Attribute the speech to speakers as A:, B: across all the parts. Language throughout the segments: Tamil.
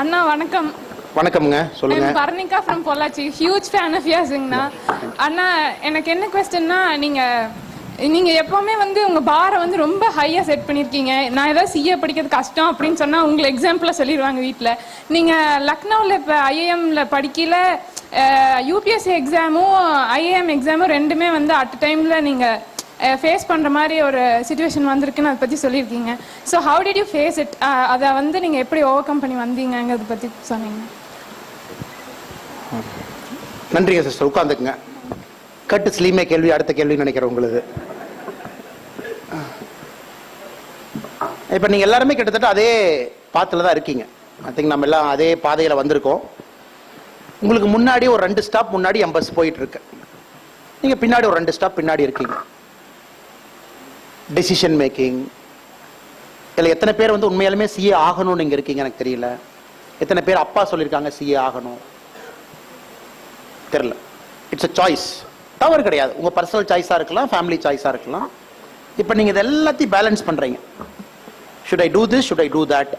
A: அண்ணா வணக்கம்.
B: வணக்கம்ங்க சொல்லுங்க.
A: Parnika from Pollachi. Huge fan of யர்ஸுங்கண்ணா அண்ணா எனக்கு என்ன கொஸ்டின்னா நீங்க நீங்க எப்பவுமே வந்து உங்க பாரை வந்து ரொம்ப ஹையா செட் பண்ணிருக்கீங்க. நான் ஏதாவது சிஏ படிக்கிறது கஷ்டம் அப்படின்னு சொன்னா உங்களை எக்ஸாம்பிளா சொல்லிடுவாங்க வீட்ல. நீங்க லக்னோவில் இப்போ ஐஏஎம்ல படிக்கல யூபிஎஸ்சி எக்ஸாமும் ஐஏஎம் எக்ஸாமும் ரெண்டுமே வந்து அட் டைம்ல நீங்க ஃபேஸ் பண்ற மாதிரி ஒரு சுச்சுவேஷன் வந்திருக்குன்னு அதை பற்றி சொல்லியிருக்கீங்க. So how did you face it அதை வந்து நீங்கள் எப்படி ஓவர் கம் பண்ணி வந்தீங்கங்கிறத பத்தி சொன்னீங்க.
B: நன்றிங்க சிஸ்டர் உட்காந்துக்குங்க கட்டு ஸ்லீமே கேள்வி அடுத்த கேள்வி நினைக்கிறேன் உங்களுக்கு இப்போ நீங்கள் எல்லாருமே கிட்டத்தட்ட அதே பாத்தில் தான் இருக்கீங்க. ஐ திங்க் நம்ம எல்லாம் அதே பாதையில் வந்திருக்கோம். உங்களுக்கு முன்னாடி ஒரு ரெண்டு ஸ்டாப் முன்னாடி என் பஸ் போயிட்டு இருக்கு. நீங்கள் பின்னாடி ஒரு ரெண்டு ஸ்டாப் பின்னாடி இருக்கீங்க. டெசிஷன் மேக்கிங் இதில் எத்தனை பேர் வந்து உண்மையாலுமே சிஏ ஆகணும்னு இங்கே இருக்கீங்க எனக்கு தெரியல. எத்தனை பேர் அப்பா சொல்லியிருக்காங்க சிஏ ஆகணும்? தெரில இட்ஸ் அ சாய்ஸ் தவறு கிடையாது. உங்கள் பர்சனல் சாய்ஸாக இருக்கலாம் ஃபேமிலி சாய்ஸாக இருக்கலாம். இப்போ நீங்கள் இது எல்லாத்தையும் பேலன்ஸ் பண்ணுறீங்க should I do this should I do that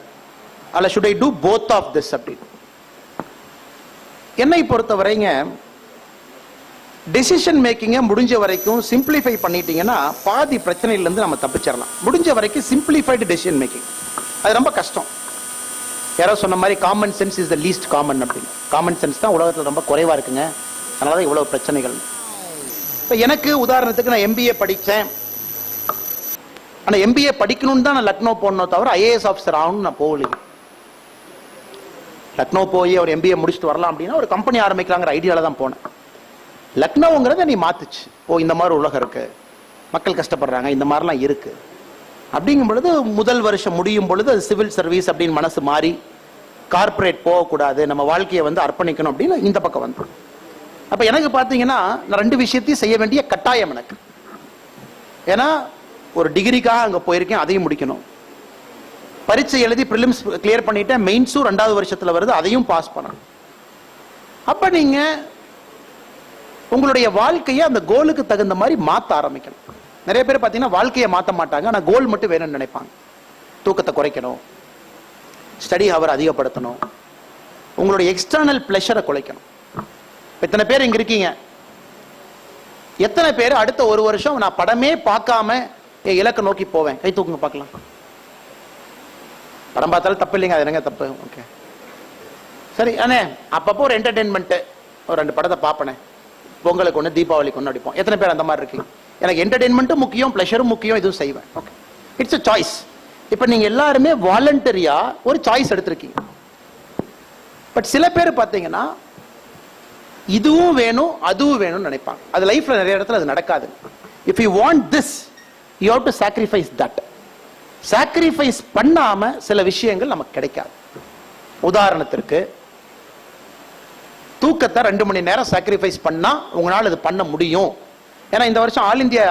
B: அல்ல should I do both of this அப்படின்னு. என்னை பொறுத்தவரைங்க டெசிஷன் மேக்கிங்கை முடிஞ்ச வரைக்கும் சிம்பிளிஃபை பண்ணிட்டீங்கன்னா பாதி பிரச்சனையிலேருந்து நம்ம தப்பிச்சிடலாம் முடிஞ்ச வரைக்கும் சிம்பிளிஃபைடு டெசிஷன் மேக்கிங் அது ரொம்ப கஷ்டம். யாரோ சொன்ன மாதிரி common sense is the least common அப்படின்னு. காமன் சென்ஸ் தான் உலகத்தில் ரொம்ப குறைவாக இருக்குங்க. அதனால தான் இவ்வளோ பிரச்சனைகள். இப்போ எனக்கு உதாரணத்துக்கு நான் எம்பிஏ படித்தேன் ஆனால் எம்பிஏ படிக்கணும்னு தான் நான் லக்னோ போடணும் தவிர ஐஏஎஸ் ஆஃபீஸர் ஆகணும்னு நான் போகலையே லக்னோ போய் அவர் எம்பிஏ முடிச்சுட்டு வரலாம் அப்படின்னா ஒரு கம்பெனி ஆரம்பிக்கலாங்கிற ஐடியாவில் தான் போனேன். லக்னோங்கிறத நீ மாத்துச்சு. ஓ இந்த மாதிரி உலகம் இருக்கு. மக்கள் கஷ்டப்படுறாங்க இந்த மாதிரிலாம் இருக்கு. அப்படிங்கும் பொழுது முதல் வருஷம் முடியும் பொழுது அது சிவில் சர்வீஸ் அப்படின்னு மனசு மாறி கார்ப்பரேட் போகக்கூடாது நம்ம வாழ்க்கையை வந்து அர்ப்பணிக்கணும் அப்படின்னு இந்த பக்கம் வந்துடும். அப்போ எனக்கு பார்த்தீங்கன்னா நான் ரெண்டு விஷயத்தையும் செய்ய வேண்டிய கட்டாயம் எனக்கு. ஏன்னா ஒரு டிகிரிக்காக அங்கே போயிருக்கேன் அதையும் முடிக்கணும். பரீட்சை எழுதி ப்ரிலிம்ஸ் கிளியர் பண்ணிட்டேன் மெயின்ஸும் ரெண்டாவது வருஷத்தில் வருது அதையும் பாஸ் பண்ணணும். அப்போ நீங்கள் உங்களுடைய வாழ்க்கையை அந்த கோலுக்கு தகுந்த மாதிரி மாற்ற ஆரம்பிக்கணும். நிறைய பேர் பார்த்தீங்கன்னா வாழ்க்கையை மாற்ற மாட்டாங்க. ஆனால் கோல் மட்டும் வேணும்னு நினைப்பாங்க. தூக்கத்தை குறைக்கணும். ஸ்டடி ஹவர் அதிகப்படுத்தணும். உங்களுடைய எக்ஸ்டர்னல் ப்ளஷரை குலைக்கணும். எத்தனை பேர் இங்க இருக்கீங்க. எத்தனை பேர் அடுத்த ஒரு வருஷம் நான் படமே பார்க்காம என் இலக்கை நோக்கி போவேன். கை தூக்குங்க பார்க்கலாம். படம் பார்த்தாலும் தப்பு இல்லைங்க. அது என்னங்க தப்பு? ஓகே சரி அண்ணே அப்பப்போ ஒரு என்டர்டெயின்மெண்ட்டு ஒரு ரெண்டு படத்தை பார்ப்பனே. பொங்கலுக்கு ஒன்று தீபாவளிக்கு ஒன்று அடிப்போம் எத்தனை பேர் அந்த மாதிரி இருக்கீங்க? எனக்கு என்டர்டெயின்மெண்ட்டும் முக்கியம் ப்ளஷரும் முக்கியம் இதுவும் செய்வேன். ஓகே இட்ஸ் அ சாய்ஸ் இப்போ நீங்கள் எல்லாருமே வாலண்டரியா ஒரு சாய்ஸ் எடுத்திருக்கீங்க. பட் சில பேர் பார்த்தீங்கன்னா இதுவும் வேணும் அதுவும் வேணும்னு நினைப்பாங்க. அது லைஃப்ல நிறைய இடத்துல அது நடக்காது. If you want this you have to sacrifice that sacrifice பண்ணாம சில விஷயங்கள் நமக்கு கிடைக்காது. உதாரணத்திற்கு தூக்கத்தை ரெண்டு மணி நேரம் சாக்ரிஃபைஸ் பண்ணா உங்களால் இது பண்ண முடியும். ஏன்னா இந்த வருஷம் ஆல் இந்தியா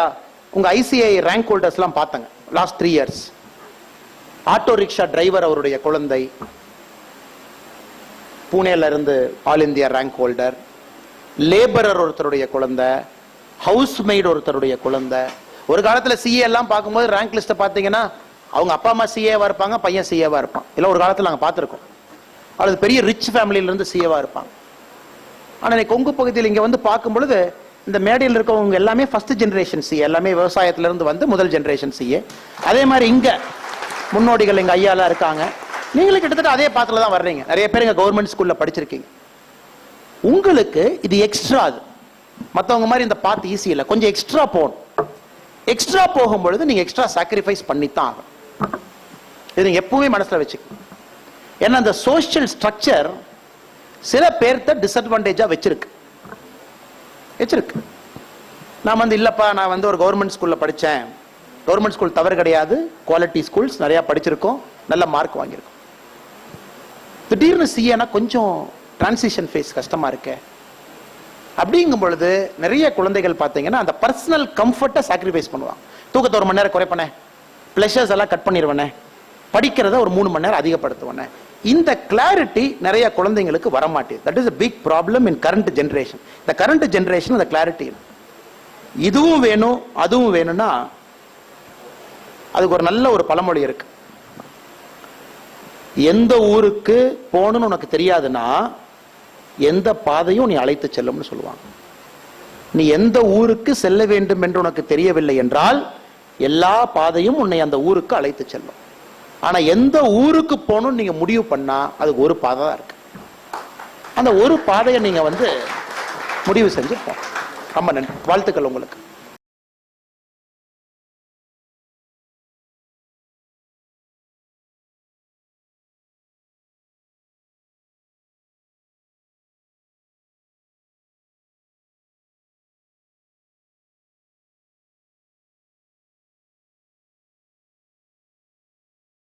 B: உங்க ஐசிஐ ரேங்க் ஹோல்டர்ஸ்லாம் பார்த்தாங்க. Last three years auto rickshaw driver அவருடைய குழந்தை. பூனேல இருந்து all India rank holder labourer ஒருத்தருடைய குழந்தை. ஹவுஸ் மெய்டு ஒருத்தருடைய குழந்தை. ஒரு காலத்தில் சிஏ எல்லாம் பார்க்கும்போது ரேங்க் லிஸ்ட்டை பார்த்தீங்கன்னா அவங்க அப்பா அம்மா சிஏவா இருப்பாங்க பையன் சிஏவா இருப்பான். இல்லை ஒரு காலத்தில் நாங்கள் பார்த்துருக்கோம். அல்லது பெரிய ரிச் ஃபேமிலியில இருந்து சிஏவா இருப்பாங்க. ஆனால் கொங்கு பகுதியில் இங்கே வந்து பார்க்கும் பொழுது இந்த மேடையில் இருக்கவங்க எல்லாமே ஃபர்ஸ்ட் ஜென்ரேஷன் சிஏ எல்லாமே விவசாயத்திலிருந்து வந்து முதல் ஜென்ரேஷன் சிஏ அதே மாதிரி இங்கே முன்னோடிகள் எங்கள் ஐயாலாம் இருக்காங்க. நீங்களும் கிட்டத்தட்ட அதே பாத்துல தான் வர்றீங்க. நிறைய பேர் எங்கள் கவர்மெண்ட் ஸ்கூலில் படிச்சிருக்கீங்க. உங்களுக்கு இது எக்ஸ்ட்ரா அது. மற்றவங்க மாதிரி இந்த பாத்து ஈஸி இல்லை. கொஞ்சம் எக்ஸ்ட்ரா போகணும். எக்ஸ்ட்ரா போகும்பொழுது நீங்கள் எக்ஸ்ட்ரா சாக்ரிஃபைஸ் பண்ணித்தான் ஆகும் இது நீங்கள் எப்பவுமே மனசில் வச்சுக்கணும். ஏன்னா அந்த சோஷியல் ஸ்ட்ரக்சர் சில பேர்த்த டிஸ்அட்வான்டேஜா வச்சிருக்கு. வச்சிருக்கு. நான் வந்து இல்லப்பா நான் வந்து ஒரு கவர்மெண்ட் ஸ்கூல்ல படித்தேன் கவர்மெண்ட் ஸ்கூல் தவறு கிடையாது. குவாலிட்டி ஸ்கூல்ஸ் நிறைய படிச்சிருக்கோம். நல்ல மார்க் வாங்கியிருக்கோம். திடீர்னு சிஏனா கொஞ்சம் டிரான்சிஷன் ஃபேஸ் கஷ்டமா இருக்கு. அப்படிங்கும் பொழுது நிறைய குழந்தைகள் பார்த்தீங்கன்னா அந்த பர்சனல் கம்ஃபர்ட்டை சாக்ரிஃபைஸ் பண்ணுவாங்க. தூக்கத்தை ஒரு மணி நேரம் குறைப்பனே. ப்ளஷர்ஸ் எல்லாம் கட் பண்ணிடுவனே படிக்கிறத ஒரு மூணு மணி நேரம் அதிகப்படுத்துவனே. இந்த கிளாரிட்டி நிறைய குழந்தைங்களுக்கு வரமாட்டேது. That is a big problem in current generation இந்த கரண்ட் ஜென்ரேஷன் அந்த கிளாரிட்டி இதுவும் வேணும் அதுவும் வேணும்னா அதுக்கு ஒரு நல்ல ஒரு பழமொழி இருக்கு. எந்த ஊருக்கு போகணும்னு உனக்கு தெரியாதுன்னா எந்த பாதையும் நீ அழைத்து செல்லும்னு சொல்லுவாங்க. நீ எந்த ஊருக்கு செல்ல வேண்டும் என்று உனக்கு தெரியவில்லை என்றால் எல்லா பாதையும் உன்னை அந்த ஊருக்கு அழைத்து செல்லும். ஆனா எந்த ஊருக்கு போகணும்னு நீங்க முடிவு பண்ணா அதுக்கு ஒரு பாதை தான் இருக்கு. அந்த ஒரு பாதையை நீங்க வந்து முடிவு செஞ்சு போகணும் ரொம்ப நன்றி. வாழ்த்துக்கள் உங்களுக்கு.